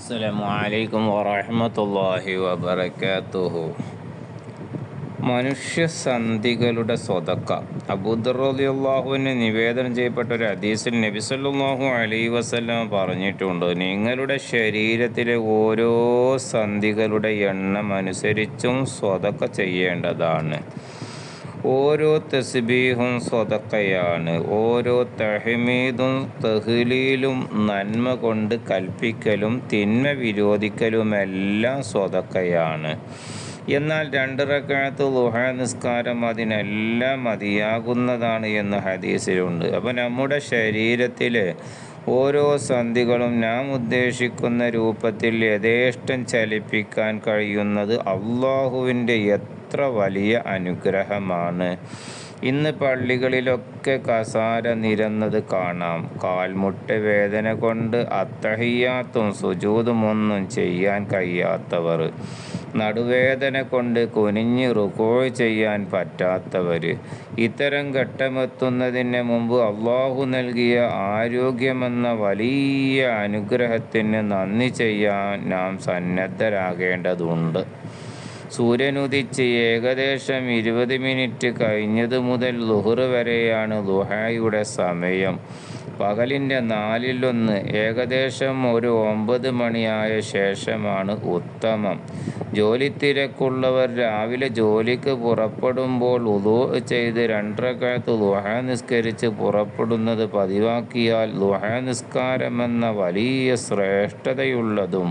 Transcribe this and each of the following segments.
അസ്സലാമു അലൈക്കും വറഹമത്തല്ലാഹി വബർക്കാത്തുഹു മനുഷ്യസന്ധികളുടെ സ്വതക്ക. അബൂദർഹുവിന് നിവേദനം ചെയ്യപ്പെട്ട ഒരു ഹദീസിൽ നബി സല്ലല്ലാഹു അലൈഹി വസല്ലം പറഞ്ഞിട്ടുണ്ട് നിങ്ങളുടെ ശരീരത്തിലെ ഓരോ സന്ധികളുടെ എണ്ണം അനുസരിച്ചും സ്വതക്ക ചെയ്യേണ്ടതാണ്. ഓരോ തസ്ബീഹും സ്വതക്കയാണ്. ഓരോ തഹമീദും തഹ്ലീലും നന്മ കൊണ്ട് കൽപ്പിക്കലും തിന്മ വിരോധിക്കലുമെല്ലാം സ്വതക്കയാണ്. എന്നാൽ രണ്ട് റക്കാത്ത് ലുഹ നിസ്കാരം അതിനെല്ലാം മതിയാകുന്നതാണ് എന്ന് ഹദീസിലുണ്ട്. അപ്പോൾ നമ്മുടെ ശരീരത്തിൽ ഓരോ സന്ധികളും നാം ഉദ്ദേശിക്കുന്ന രൂപത്തിൽ യഥേഷ്ടം ചലിപ്പിക്കാൻ കഴിയുന്നത് അള്ളാഹുവിന്റെ എത്ര വലിയ അനുഗ്രഹമാണ്. ഇന്ന് പള്ളികളിലൊക്കെ കസാര നിരന്നത് കാണാം. കാൽമുട്ട് വേദന കൊണ്ട് അത്തഹിയാത്തും സുജൂതുമൊന്നും ചെയ്യാൻ കഴിയാത്തവർ. നടുവേദന കൊണ്ട് കുനിഞ്ഞ് റുക്കോ ചെയ്യാൻ പറ്റാത്തവർ. ഇത്തരം ഘട്ടമെത്തുന്നതിന് മുമ്പ് അള്ളാഹു നൽകിയ ആരോഗ്യമെന്ന വലിയ അനുഗ്രഹത്തിന് നന്ദി ചെയ്യാൻ നാം സന്നദ്ധരാകേണ്ടതുണ്ട്. സൂര്യനുദിച്ച് ഏകദേശം ഇരുപത് മിനിറ്റ് കഴിഞ്ഞത് മുതൽ ലുഹർ വരെയാണ് ലുഹായുടെ സമയം. പകലിന്റെ നാലിലൊന്ന് ഏകദേശം ഒരു ഒമ്പത് മണിയായ ശേഷമാണ് ഉത്തമം. ജോലി തിരക്കുള്ളവർ രാവിലെ ജോലിക്ക് പുറപ്പെടുമ്പോൾ ഉദു ചെയ്ത് രണ്ടരക്കാലത്ത് ലുഹ നിസ്കരിച്ച് പുറപ്പെടുന്നത് പതിവാക്കിയാൽ ലുഹ നിസ്കാരമെന്ന വലിയ ശ്രേഷ്ഠതയുള്ളതും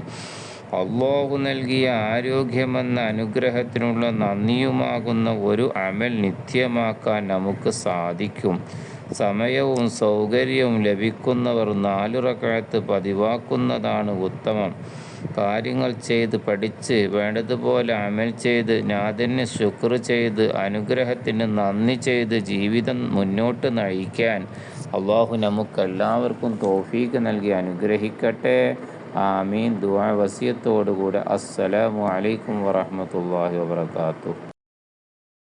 അള്ളാഹു നൽകിയ ആരോഗ്യമെന്ന അനുഗ്രഹത്തിനുള്ള നന്ദിയുമാകുന്ന ഒരു അമൽ നിത്യമാക്കാൻ നമുക്ക് സാധിക്കും. സമയവും സൗകര്യവും ലഭിക്കുന്നവർ നാലുറക്കാലത്ത് പതിവാക്കുന്നതാണ് ഉത്തമം. കാര്യങ്ങൾ ചെയ്ത് പഠിച്ച് വേണ്ടതുപോലെ അമൽ ചെയ്ത് നാഥന് ശുക്ർ ചെയ്ത് അനുഗ്രഹത്തിന് നന്ദി ചെയ്ത് ജീവിതം മുന്നോട്ട് നയിക്കാൻ അള്ളാഹു നമുക്കെല്ലാവർക്കും തോഫീക്ക് നൽകി അനുഗ്രഹിക്കട്ടെ. ആമീൻ. ദുആ വസിയത്തോടുകൂടെ അസ്സലാമു അലൈക്കും വറഹ്മത്തുള്ളാഹി വബറകാതുഹു.